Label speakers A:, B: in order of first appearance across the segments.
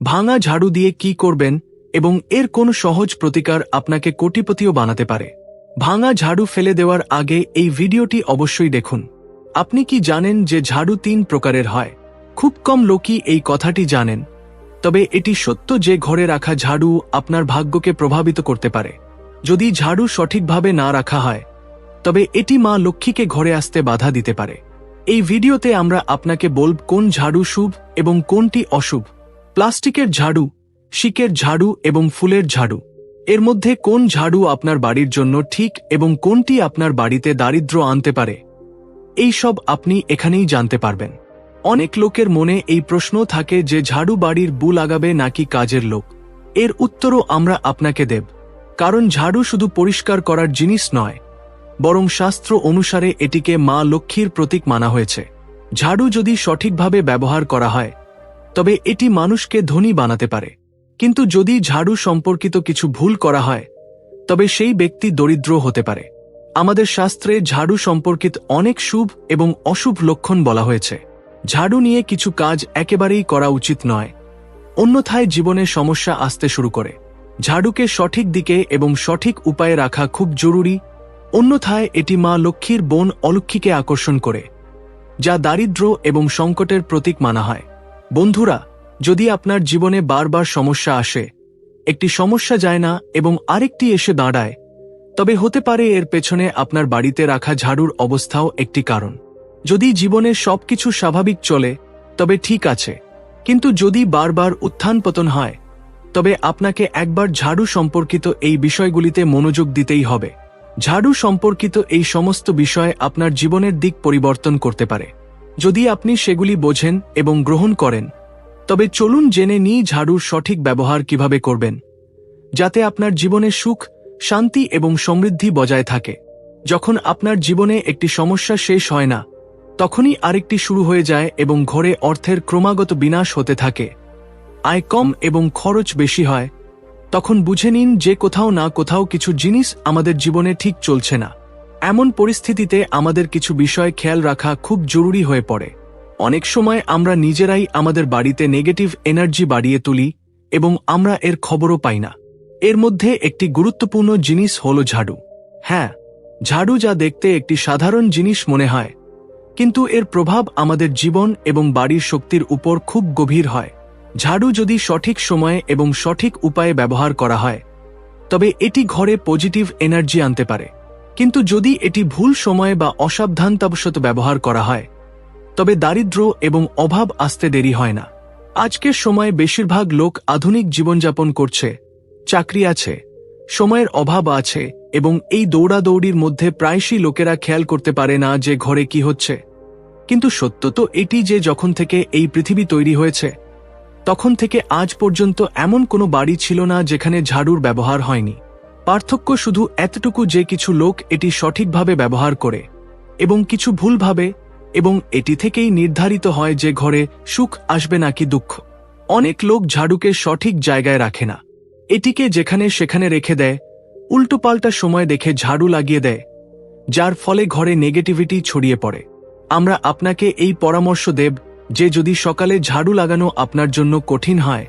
A: ভাঙা ঝাড়ু দিয়ে কি করবেন এবং এর কোন সহজ প্রতিকার আপনাকে কোটিপতিও বানাতে পারে। ভাঙা ঝাড়ু ফেলে দেওয়ার আগে এই ভিডিওটি অবশ্যই দেখুন। আপনি কি জানেন যে ঝাড়ু তিন প্রকারের হয়? খুব কম লোকই এই কথাটি জানেন। তবে এটি সত্য যে ঘরে রাখা ঝাড়ু আপনার ভাগ্যকে প্রভাবিত করতে পারে। যদি ঝাড়ু সঠিকভাবে না রাখা হয়, তবে এটি মা লক্ষ্মীকে ঘরে আসতে বাধা দিতে পারে। এই ভিডিওতে আমরা আপনাকে বলব কোন ঝাড়ু শুভ এবং কোনটি অশুভ। প্লাস্টিকের ঝাড়ু, শিকের ঝাড়ু এবং ফুলের ঝাড়ু। এর মধ্যে কোন ঝাড়ু আপনার বাড়ির জন্য ঠিক এবং কোনটি আপনার বাড়িতে দারিদ্র্য আনতে পারে? এই সব আপনি এখানেই জানতে পারবেন। অনেক লোকের মনে এই প্রশ্ন থাকে যে ঝাড়ু বাড়ির বু লাগাবে নাকি কাজের লোক? এর উত্তরও আমরা আপনাকে দেব। কারণ ঝাড়ু শুধু পরিষ্কার করার জিনিস নয়, বরং শাস্ত্র অনুসারে এটিকে মা লক্ষ্মীর প্রতীক মানা হয়েছে। ঝাড়ু যদি সঠিকভাবে ব্যবহার করা হয় তবে এটি মানুষকে ধনী বানাতে পারে। কিন্তু যদি ঝাড়ু সম্পর্কিত কিছু ভুল করা হয়, তবে সেই ব্যক্তি দরিদ্র হতে পারে। আমাদের শাস্ত্রে ঝাড়ু সম্পর্কিত অনেক শুভ এবং অশুভ লক্ষণ বলা হয়েছে। ঝাড়ু নিয়ে কিছু কাজ একেবারেই করা উচিত নয়। অন্যথায় জীবনে সমস্যা আসতে শুরু করে। ঝাড়ুকে সঠিক দিকে এবং সঠিক উপায়ে রাখা খুব জরুরি। অন্যথায় এটি মা লক্ষ্মীর বোন অলক্ষীকে আকর্ষণ করে, যা দারিদ্র এবং সংকটের প্রতীক মানা হয়। বন্ধুরা, যদি আপনার জীবনে বারবার সমস্যা আসে, একটি সমস্যা যায় না এবং আরেকটি এসে দাঁড়ায়, তবে হতে পারে এর পেছনে আপনার বাড়িতে রাখা ঝাড়ুর অবস্থাও একটি কারণ। যদি জীবনে সবকিছু স্বাভাবিক চলে, তবে ঠিক আছে। কিন্তু যদি বারবার উত্থান পতন হয়, তবে আপনাকে একবার ঝাড়ু সম্পর্কিত এই বিষয়গুলিতে মনোযোগ দিতেই হবে। ঝাড়ু সম্পর্কিত এই সমস্ত বিষয় আপনার জীবনের দিক পরিবর্তন করতে পারে। যদি আপনি সেগুলি বোঝেন এবং গ্রহণ করেন, তবে চলুন জেনে নিই ঝাড়ুর সঠিক ব্যবহার কীভাবে করবেন, যাতে আপনার জীবনে সুখ, শান্তি এবং সমৃদ্ধি বজায় থাকে। যখন আপনার জীবনে একটি সমস্যা শেষ হয় না, তখনই আরেকটি শুরু হয়ে যায় এবং ঘরে অর্থের ক্রমাগত বিনাশ হতে থাকে। আয় কম এবং খরচ বেশি হয়, তখন বুঝে নিন যে কোথাও না কোথাও কিছু জিনিস আমাদের জীবনে ঠিক চলছে না। এমন পরিস্থিতিতে আমাদের কিছু বিষয় খেয়াল রাখা খুব জরুরি হয়ে পড়ে। অনেক সময় আমরা নিজেরাই আমাদের বাড়িতে নেগেটিভ এনার্জি বাড়িয়ে তুলি এবং আমরা এর খবরও পাই না। এর মধ্যে একটি গুরুত্বপূর্ণ জিনিস হল ঝাড়ু। হ্যাঁ ঝাড়ু যা দেখতে একটি সাধারণ জিনিস মনে হয়, কিন্তু এর প্রভাব আমাদের জীবন এবং বাড়ির শক্তির উপর খুব গভীর হয়। ঝাড়ু যদি সঠিক সময়ে এবং সঠিক উপায়ে ব্যবহার করা হয়, তবে এটি ঘরে পজিটিভ এনার্জি আনতে পারে। কিন্তু যদি এটি ভুল সময়ে বা অসাবধানতাবশত ব্যবহার করা হয়, তবে দারিদ্র এবং অভাব আসতে দেরি হয় না। আজকের সময়ে বেশিরভাগ লোক আধুনিক জীবনযাপন করছে, চাকরি আছে, সময়ের অভাব আছে এবং এই দৌড়াদৌড়ির মধ্যে প্রায়শই লোকেরা খেয়াল করতে পারে না যে ঘরে কি হচ্ছে। কিন্তু সত্য তো এটি যে যখন থেকে এই পৃথিবী তৈরি হয়েছে, তখন থেকে আজ পর্যন্ত এমন কোনো বাড়ি ছিল না যেখানে ঝাড়ুর ব্যবহার হয়নি। পার্থক্য শুধু এতটুকু যে কিছু লোক এটি সঠিকভাবে ব্যবহার করে এবং কিছু ভুলভাবে এবং এটি থেকেই নির্ধারিত হয় যে ঘরে সুখ আসবে নাকি দুঃখ। অনেক লোক ঝাড়ুকে সঠিক জায়গায় রাখে না। এটিকে যেখানে সেখানে রেখে দেয়, উল্টোপাল্টা সময় দেখে ঝাড়ু লাগিয়ে দেয়, যার ফলে ঘরে নেগেটিভিটি ছড়িয়ে পড়ে। আমরা আপনাকে এই পরামর্শ দেব যে যদি সকালে ঝাড়ু লাগানো আপনার জন্য কঠিন হয়,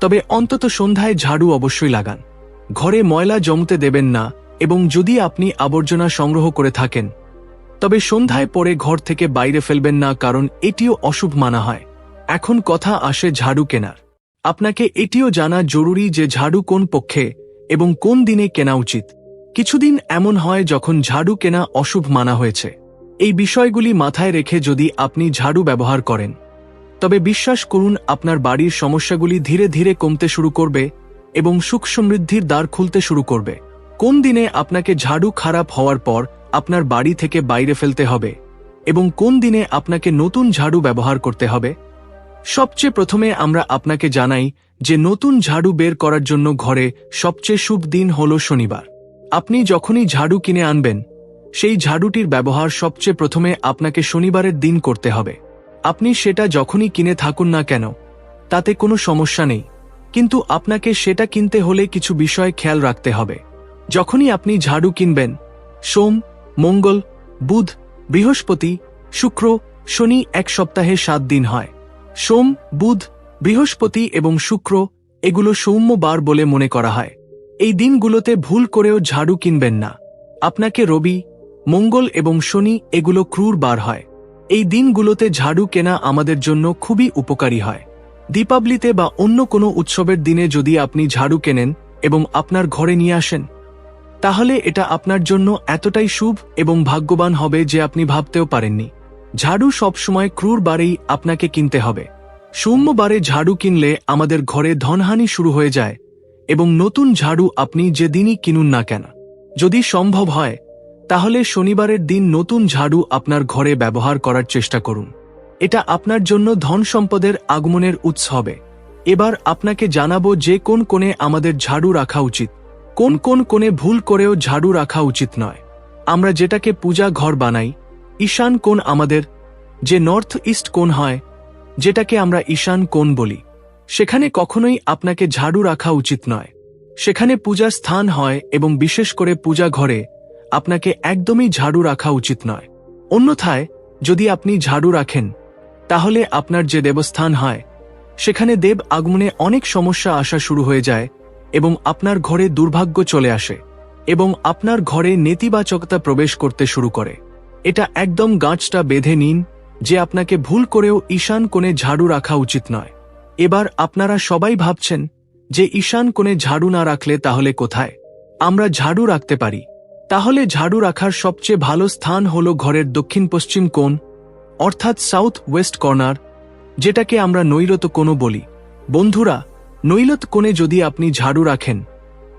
A: তবে অন্তত সন্ধ্যায় ঝাড়ু অবশ্যই লাগান। ঘরে ময়লা জমতে দেবেন না এবং যদি আপনি আবর্জনা সংগ্রহ করে থাকেন, তবে সন্ধ্যায় পরে ঘর থেকে বাইরে ফেলবেন না কারণ এটিও অশুভ মানা হয়। এখন কথা আসে ঝাড়ু কেনার। আপনাকে এটিও জানা জরুরি যে ঝাড়ু কোন পক্ষে এবং কোন দিনে কেনা উচিত। কিছুদিন এমন হয় যখন ঝাড়ু কেনা অশুভ মানা হয়েছে। এই বিষয়গুলি মাথায় রেখে যদি আপনি ঝাড়ু ব্যবহার করেন, তবে বিশ্বাস করুন আপনার বাড়ির সমস্যাগুলি ধীরে ধীরে কমতে শুরু করবে এবং সুখ সমৃদ্ধির দ্বার খুলতে শুরু করবে। কোন দিনে আপনাকে ঝাড়ু খারাপ হওয়ার পর আপনার বাড়ি থেকে বাইরে ফেলতে হবে? এবং কোন দিনে আপনাকে নতুন ঝাড়ু ব্যবহার করতে হবে? সবচেয়ে প্রথমে আমরা আপনাকে জানাই যে নতুন ঝাড়ু বের করার জন্য ঘরে সবচেয়ে শুভ দিন হল শনিবার। আপনি যখনই ঝাড়ু কিনে আনবেন, সেই ঝাড়ুটির ব্যবহার সবচেয়ে প্রথমে আপনাকে শনিবারের দিন করতে হবে। আপনি সেটা যখনই কিনে থাকুন না কেন, তাতে কোনো সমস্যা নেই। কিন্তু আপনাকে সেটা কিনতে হলে কিছু বিষয় খেয়াল রাখতে হবে। যখনই আপনি ঝাড়ু কিনবেন, সোম, মঙ্গল, বুধ, বৃহস্পতি, শুক্র, শনি এক সপ্তাহে সাত দিন হয়। সোম, বুধ, বৃহস্পতি এবং শুক্র এগুলো সৌম্য বার বলে মনে করা হয়। এই দিনগুলোতে ভুল করেও ঝাড়ু কিনবেন না। আপনাকে রবি, মঙ্গল এবং শনি এগুলো ক্রুর বার হয়। এই দিনগুলোতে ঝাড়ু কেনা আমাদের জন্য খুবই উপকারী হয়। দীপাবলিতে বা অন্য কোনো উৎসবের দিনে যদি আপনি ঝাড়ু কেনেন এবং আপনার ঘরে নিয়ে আসেন, তাহলে এটা আপনার জন্য এতটাই শুভ এবং ভাগ্যবান হবে যে আপনি ভাবতেও পারেননি। ঝাড়ু সবসময় ক্রুর বারেই আপনাকে কিনতে হবে। সৌম্যবারে ঝাড়ু কিনলে আমাদের ঘরে ধনহানি শুরু হয়ে যায় এবং নতুন ঝাড়ু আপনি যে দিনই কিনুন না কেন। যদি সম্ভব হয়, তাহলে শনিবারের দিন নতুন ঝাড়ু আপনার ঘরে ব্যবহার করার চেষ্টা করুন। এটা আপনার জন্য ধন সম্পদের আগমনের উৎস হবে। এবার আপনাকে জানাব যে কোন কোণে আমাদের ঝাড়ু রাখা উচিত। কোন কোন কোণে ভুল করেও ঝাড়ু রাখা উচিত নয়। আমরা যেটাকে পূজা ঘর বানাই, ঈশান কোণ আমাদের, যে নর্থ ইস্ট কোণ হয়, যেটাকে আমরা ঈশান কোণ বলি। সেখানে কখনোই আপনাকে ঝাড়ু রাখা উচিত নয়। সেখানে পূজার স্থান হয় এবং বিশেষ করে পূজা ঘরে আপনাকে একদমই ঝাড়ু রাখা উচিত নয়। অন্যথায়, যদি আপনি ঝাড়ু রাখেন তাহলে আপনার যে দেবস্থান হয়, সেখানে দেব আগমনে অনেক সমস্যা আসা শুরু হয়ে যায় এবং আপনার ঘরে দুর্ভাগ্য চলে আসে এবং আপনার ঘরে নেতিবাচকতা প্রবেশ করতে শুরু করে। এটা একদম গাছটা বেঁধে নিন যে আপনাকে ভুল করেও ঈশান কোণে ঝাড়ু রাখা উচিত নয়। এবার আপনারা সবাই ভাবছেন যে ঈশান কোণে ঝাড়ু না রাখলে তাহলে কোথায়? আমরা ঝাড়ু রাখতে পারি। তাহলে ঝাড়ু রাখার সবচেয়ে ভালো স্থান হল ঘরের দক্ষিণ পশ্চিম কোণ অর্থাৎ সাউথ ওয়েস্ট কর্নার, যেটাকে আমরা নৈরত কোণও বলি। বন্ধুরা নৈলত কোণে যদি আপনি ঝাড়ু রাখেন,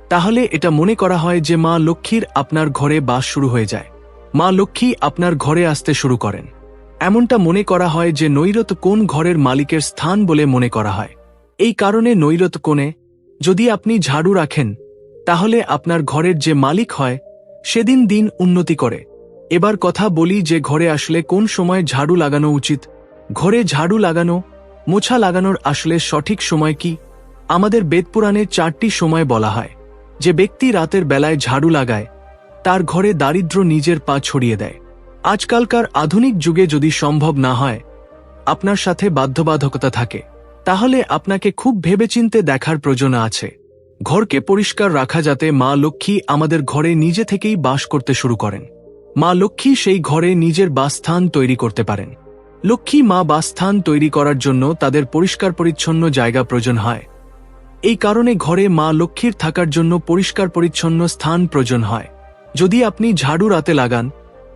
A: তাহলে এটা মনে করা হয় যে মা লক্ষ্মীর আপনার ঘরে বাস শুরু হয়ে যায়। মা লক্ষ্মী আপনার ঘরে আসতে শুরু করেন। এমনটা মনে করা হয় যে নৈরত কোন ঘরের মালিকের স্থান বলে মনে করা হয়। এই কারণে নৈরত কোণে যদি আপনি ঝাড়ু রাখেন, তাহলে আপনার ঘরের যে মালিক হয়, সেদিন দিন উন্নতি করে। এবার কথা বলি যে ঘরে আসলে কোন সময় ঝাড়ু লাগানো উচিত। ঘরে ঝাড়ু লাগানো, মোছা লাগানোর আসলে সঠিক সময় কি? আমাদের বেদপুরাণে চারটি সময় বলা হয়। যে ব্যক্তি রাতের বেলায় ঝাড়ু লাগায়, তার ঘরে দারিদ্র নিজের পা ছড়িয়ে দেয়। আজকালকার আধুনিক যুগে যদি সম্ভব না হয়, আপনার সাথে বাধ্যবাধকতা থাকে, তাহলে আপনাকে খুব ভেবেচিন্তে দেখার প্রয়োজন আছে। ঘরকে পরিষ্কার রাখা যাতে মা লক্ষ্মী আমাদের ঘরে নিজে থেকেই বাস করতে শুরু করেন। মা লক্ষ্মী সেই ঘরে নিজের বাসস্থান তৈরি করতে পারেন। লক্ষ্মী মা বাসস্থান তৈরি করার জন্য তাদের পরিষ্কার পরিচ্ছন্ন জায়গা প্রয়োজন হয়। এই কারণে ঘরে মা লক্ষ্মীর থাকার জন্য পরিষ্কার পরিচ্ছন্ন স্থান প্রয়োজন হয়। যদি আপনি ঝাড়ু রাতে লাগান,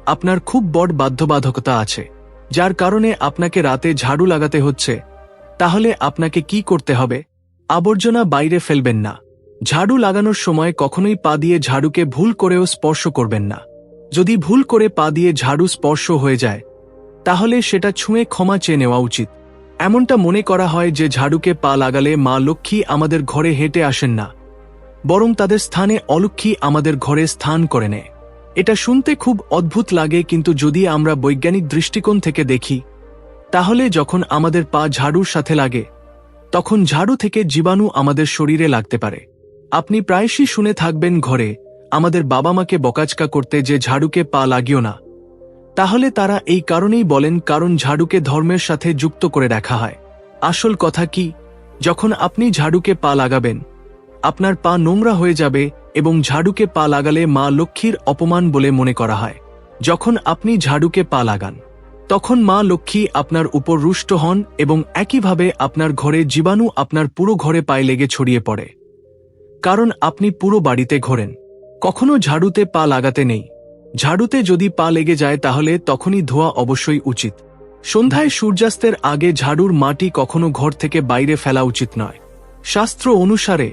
A: আপনার খুব বড় বাধ্যবাধকতা আছে। যার কারণে আপনাকে রাতে ঝাড়ু লাগাতে হচ্ছে। তাহলে আপনাকে কি করতে হবে? আবর্জনা বাইরে ফেলবেন না। ঝাড়ু লাগানোর সময় কখনোই পা দিয়ে ঝাড়ুকে ভুল করেও স্পর্শ করবেন না। যদি ভুল করে পা দিয়ে ঝাড়ু স্পর্শ হয়ে যায়, তাহলে সেটা ছুঁয়ে ক্ষমা চেয়ে নেওয়া উচিত। এমনটা মনে করা হয় যে ঝাড়ুকে পা লাগালে মা লক্ষ্মী আমাদের ঘরে হেঁটে আসেন না, বরং তাদের স্থানে অলক্ষ্মী আমাদের ঘরে স্থান করে নেয়। এটা শুনতে খুব অদ্ভুত লাগে, কিন্তু যদি আমরা বৈজ্ঞানিক দৃষ্টিকোণ থেকে দেখি, তাহলে যখন আমাদের পা ঝাড়ুর সাথে লাগে, তখন ঝাড়ু থেকে জীবাণু আমাদের শরীরে লাগতে পারে। আপনি প্রায়শই শুনে থাকবেন ঘরে আমাদের বাবা মাকে বকাচকা করতে যে ঝাড়ুকে পা লাগিও না। তাহলে তারা এই কারণেই বলেন কারণ ঝাড়ুকে ধর্মের সাথে যুক্ত করে দেখা হয়। আসল কথা কি? যখন আপনি ঝাড়ুকে পা লাগাবেন, আপনার পা নোংরা হয়ে যাবে এবং ঝাড়ুকে পা লাগালে মা লক্ষ্মীর অপমান বলে মনে করা হয়। যখন আপনি ঝাড়ুকে পা লাগান, তখন মা লক্ষ্মী আপনার উপর রুষ্ট হন এবং একইভাবে আপনার ঘরে জীবাণু আপনার পুরো ঘরে পায়ে লেগে ছড়িয়ে পড়ে। কারণ আপনি পুরো বাড়িতে ঘোরেন। কখনো ঝাড়ুতে পা লাগাতে নেই। ঝাড়ুতে যদি পা লেগে যায় তাহলে তখনই ধোয়া অবশ্যই উচিত। সন্ধ্যায় সূর্যাস্তের আগে ঝাড়ুর মাটি কখনো ঘর থেকে বাইরে ফেলা উচিত নয়। শাস্ত্র অনুসারে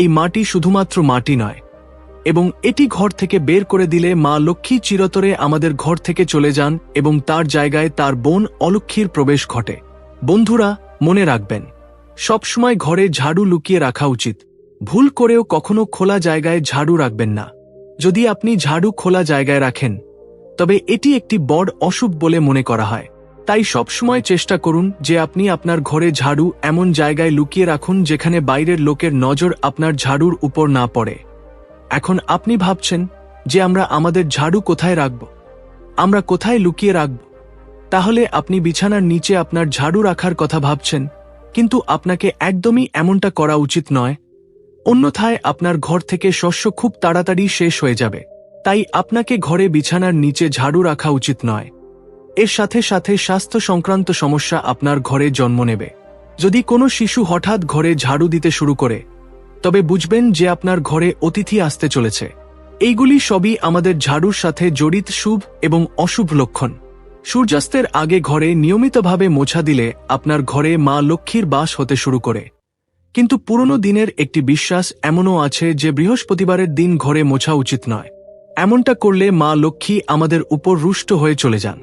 A: এই মাটি শুধুমাত্র মাটি নয়, এবং এটি ঘর থেকে বের করে দিলে মা লক্ষ্মী চিরতরে আমাদের ঘর থেকে চলে যান এবং তার জায়গায় তার বোন অলক্ষীর প্রবেশ ঘটে। বন্ধুরা, মনে রাখবেন, সবসময় ঘরে ঝাড়ু লুকিয়ে রাখা উচিত। ভুল করেও কখনো খোলা জায়গায় ঝাড়ু রাখবেন না। যদি আপনি ঝাড়ু খোলা জায়গায় রাখেন, তবে এটি একটি বড় অশুভ বলে মনে করা হয়। তাই সবসময় চেষ্টা করুন যে আপনি আপনার ঘরে ঝাড়ু এমন জায়গায় লুকিয়ে রাখুন যেখানে বাইরের লোকের নজর আপনার ঝাড়ুর উপর না পড়ে। এখন আপনি ভাবছেন যে আমরা আমাদের ঝাড়ু কোথায় রাখব? আমরা কোথায় লুকিয়ে রাখব? তাহলে আপনি বিছানার নিচে আপনার ঝাড়ু রাখার কথা ভাবছেন, কিন্তু আপনাকে একদমই এমনটা করা উচিত নয় অন্যথায় আপনার ঘর থেকে শস্য খুব তাড়াতাড়ি শেষ হয়ে যাবে। তাই আপনাকে ঘরে বিছানার নিচে ঝাড়ু রাখা উচিত নয়। এর সাথে সাথে স্বাস্থ্য সংক্রান্ত সমস্যা আপনার ঘরে জন্ম নেবে। যদি কোনো শিশু হঠাৎ ঘরে ঝাড়ু দিতে শুরু করে, তবে বুঝবেন যে আপনার ঘরে অতিথি আসতে চলেছে। এইগুলি সবই আমাদের ঝাড়ুর সাথে জড়িত শুভ এবং অশুভ লক্ষণ। সূর্যাস্তের আগে ঘরে নিয়মিতভাবে মোছা দিলে আপনার ঘরে মা লক্ষ্মীর বাস হতে শুরু করে। কিন্তু পুরনো দিনের একটি বিশ্বাস এমনও আছে যে বৃহস্পতিবারের দিন ঘরে মোছা উচিত নয়। এমনটা করলে মা লক্ষ্মী আমাদের উপর রুষ্ট হয়ে চলে যান।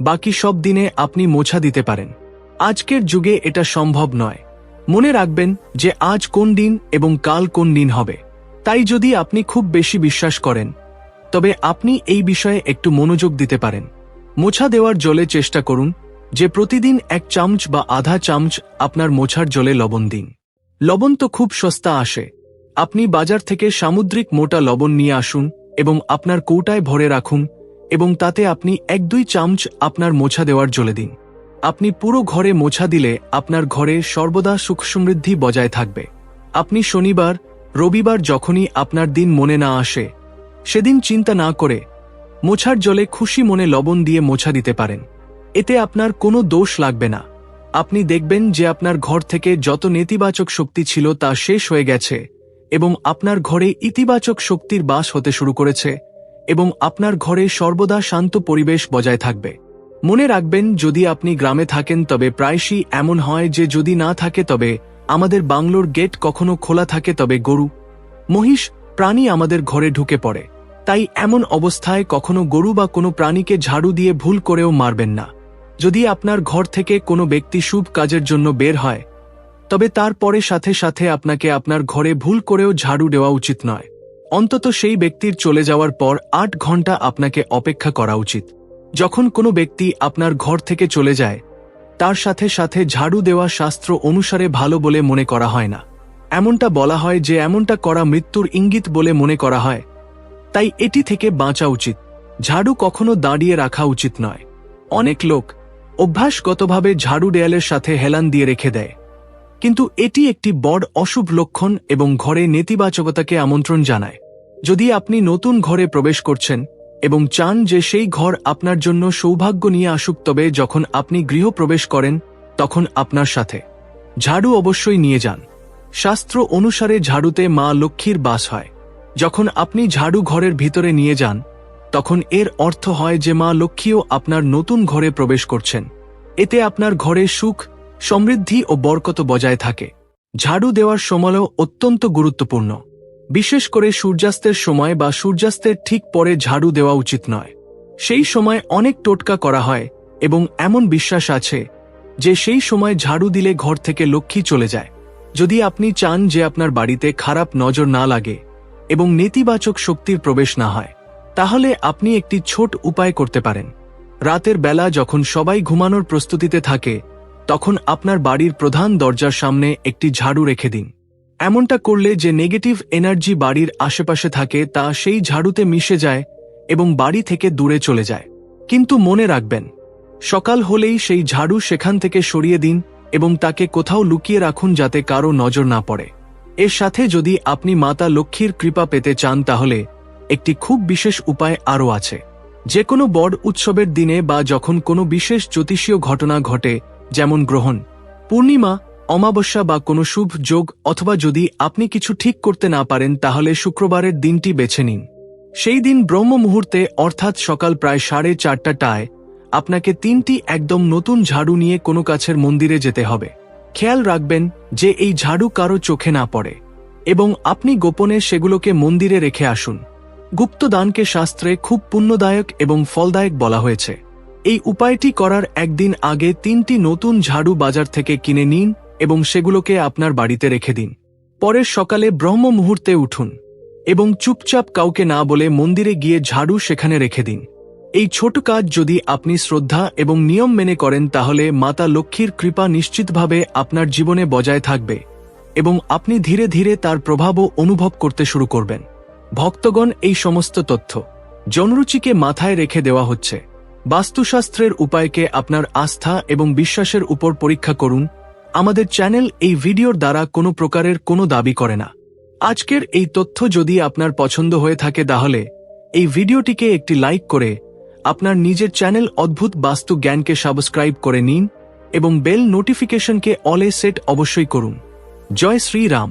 A: বাকি সব দিনে আপনি মোছা দিতে পারেন। আজকের যুগে এটা সম্ভব নয়। মনে রাখবেন যে আজ কোন দিন এবং কাল কোন দিন হবে। তাই যদি আপনি খুব বেশি বিশ্বাস করেন, তবে আপনি এই বিষয়ে একটু মনোযোগ দিতে পারেন। মোছা দেওয়ার জলে চেষ্টা করুন যে প্রতিদিন এক চামচ বা আধা চামচ আপনার মোছার জলে লবণ দিন। লবণ তো খুব সস্তা আসে। আপনি বাজার থেকে সামুদ্রিক মোটা লবণ নিয়ে আসুন এবং আপনার কৌটায় ভরে রাখুন এবং তাতে আপনি এক দুই চামচ আপনার মোছা দেওয়ার জলে দিন। আপনি পুরো ঘরে মোছা দিলে আপনার ঘরে সর্বদা সুখ সমৃদ্ধি বজায় থাকবে। আপনি শনিবার, রবিবার যখনই আপনার দিন মনে না আসে, সেদিন চিন্তা না করে মোছার জলে খুশি মনে লবণ দিয়ে মোছা দিতে পারেন। এতে আপনার কোনো দোষ লাগবে না। আপনি দেখবেন যে আপনার ঘর থেকে যত নেতিবাচক শক্তি ছিল তা শেষ হয়ে গেছে, এবং আপনার ঘরে ইতিবাচক শক্তির বাস হতে শুরু করেছে, এবং আপনার ঘরে সর্বদা শান্ত পরিবেশ বজায় থাকবে। মনে রাখবেন, যদি আপনি গ্রামে থাকেন, তবে প্রায়শই এমন হয় যে যদি না থাকে, তবে আমাদের বাংলোর গেট কখনো খোলা থাকে, তবে গরু, মহিষ, প্রাণী আমাদের ঘরে ঢুকে পড়ে। তাই এমন অবস্থায় কখনো গরু বা কোনো প্রাণীকে ঝাড়ু দিয়ে ভুল করেও মারবেন না। যদি আপনার ঘর থেকে কোনো ব্যক্তি শুভ কাজের জন্য বের হয়, তবে তারপরে সাথে সাথে আপনাকে আপনার ঘরে ভুল করেও ঝাড়ু দেওয়া উচিত নয়। অন্তত সেই ব্যক্তির চলে যাওয়ার পর আট ঘণ্টা আপনাকে অপেক্ষা করা উচিত। যখন কোনো ব্যক্তি আপনার ঘর থেকে চলে যায়, তার সাথে সাথে ঝাড়ু দেওয়া শাস্ত্র অনুসারে ভালো বলে মনে করা হয় না। এমনটা বলা হয় যে এমনটা করা মৃত্যুর ইঙ্গিত বলে মনে করা হয়। তাই এটি থেকে বাঁচা উচিত। ঝাড়ু কখনো দাঁড়িয়ে রাখা উচিত নয়। অনেক লোক অভ্যাসগতভাবে ঝাড়ু দেয়ালের সাথে হেলান দিয়ে রেখে দেয়। কিন্তু এটি একটি বড় অশুভ লক্ষণ এবং ঘরে নেতিবাচকতাকে আমন্ত্রণ জানায়। যদি আপনি নতুন ঘরে প্রবেশ করছেন এবং চান যে সেই ঘর আপনার জন্য সৌভাগ্য নিয়ে আসুক, তবে যখন আপনি গৃহ প্রবেশ করেন, তখন আপনার সাথে। ঝাড়ু অবশ্যই নিয়ে যান। শাস্ত্র অনুসারে ঝাড়ুতে মা লক্ষ্মীর বাস হয়। যখন আপনি ঝাড়ু ঘরের ভিতরে নিয়ে যান তখন এর অর্থ হয় যে মা লক্ষ্মীও আপনার নতুন ঘরে প্রবেশ করছেন। এতে আপনার ঘরে সুখ, সমৃদ্ধি ও বরকত বজায় থাকে। ঝাড়ু দেওয়ার সময়ও অত্যন্ত গুরুত্বপূর্ণ। বিশেষ করে সূর্যাস্তের সময় বা সূর্যাস্তের ঠিক পরে ঝাড়ু দেওয়া উচিত নয়। সেই সময় অনেক টোটকা করা হয় এবং এমন বিশ্বাস আছে যে সেই সময় ঝাড়ু দিলে ঘর থেকে লক্ষ্মী চলে যায়। যদি আপনি চান যে আপনার বাড়িতে খারাপ নজর না লাগে এবং নেতিবাচক শক্তির প্রবেশ না হয়। তাহলে আপনি একটি ছোট উপায় করতে পারেন। রাতের বেলা যখন সবাই ঘুমানোর প্রস্তুতিতে থাকে, তখন আপনার বাড়ির প্রধান দরজার সামনে একটি ঝাড়ু রেখে দিন। এমনটা করলে যে নেগেটিভ এনার্জি বাড়ির আশেপাশে থাকে, তা সেই ঝাড়ুতে মিশে যায় এবং বাড়ি থেকে দূরে চলে যায়। কিন্তু মনে রাখবেন, সকাল হলেই সেই ঝাড়ু সেখান থেকে সরিয়ে দিন এবং তাকে কোথাও লুকিয়ে রাখুন যাতে কারও নজর না পড়ে। এর সাথে যদি আপনি মাতা লক্ষ্মীর কৃপা পেতে চান তাহলে একটি খুব বিশেষ উপায় আরও আছে। যে কোনো বড় উৎসবের দিনে বা যখন কোনো বিশেষ জ্যোতিষীয় ঘটনা ঘটে, যেমন গ্রহণ, পূর্ণিমা, অমাবস্যা বা কোনো শুভ যোগ অথবা যদি আপনি কিছু ঠিক করতে না পারেন, তাহলে শুক্রবারের দিনটি বেছে নিন। সেই দিন ব্রহ্ম মুহূর্তে, অর্থাৎ সকাল প্রায় সাড়ে চারটাটায় আপনাকে তিনটি একদম নতুন ঝাড়ু নিয়ে কোনো কাছের মন্দিরে যেতে হবে। খেয়াল রাখবেন যে এই ঝাড়ু কারও চোখে না পড়ে। এবং আপনি গোপনে সেগুলোকে মন্দিরে রেখে আসুন। গুপ্তদানকে শাস্ত্রে খুব পুণ্যদায়ক এবং ফলদায়ক বলা হয়েছে। এই উপায়টি করার একদিন আগে তিনটি নতুন ঝাড়ু বাজার থেকে কিনে নিন এবং সেগুলোকে আপনার বাড়িতে রেখে দিন। পরের সকালে ব্রহ্ম মুহূর্তে উঠুন এবং চুপচাপ কাউকে না বলে মন্দিরে গিয়ে ঝাড়ু সেখানে রেখে দিন। এই ছোট কাজ যদি আপনি শ্রদ্ধা এবং নিয়ম মেনে করেন তাহলে মাতা লক্ষ্মীর কৃপা নিশ্চিতভাবে আপনার জীবনে বজায় থাকবে এবং আপনি ধীরে ধীরে তার প্রভাবও অনুভব করতে শুরু করবেন। ভক্তগণ এই সমস্ত তথ্য জনরুচিকে মাথায় রেখে দেওয়া হচ্ছে। বাস্তুশাস্ত্রের উপায়কে আপনার আস্থা এবং বিশ্বাসের উপর পরীক্ষা করুন। আমাদের চ্যানেল এই ভিডিওর দ্বারা কোনো প্রকারের কোনো দাবি করে না। আজকের এই তথ্য যদি আপনার পছন্দ হয়ে থাকে তাহলে এই ভিডিওটিকে একটি লাইক করে আপনার নিজের চ্যানেল অদ্ভুত বাস্তু জ্ঞানকে সাবস্ক্রাইব করে নিন এবং বেল নোটিফিকেশনকে অলে সেট অবশ্যই করুন। জয় শ্রীরাম।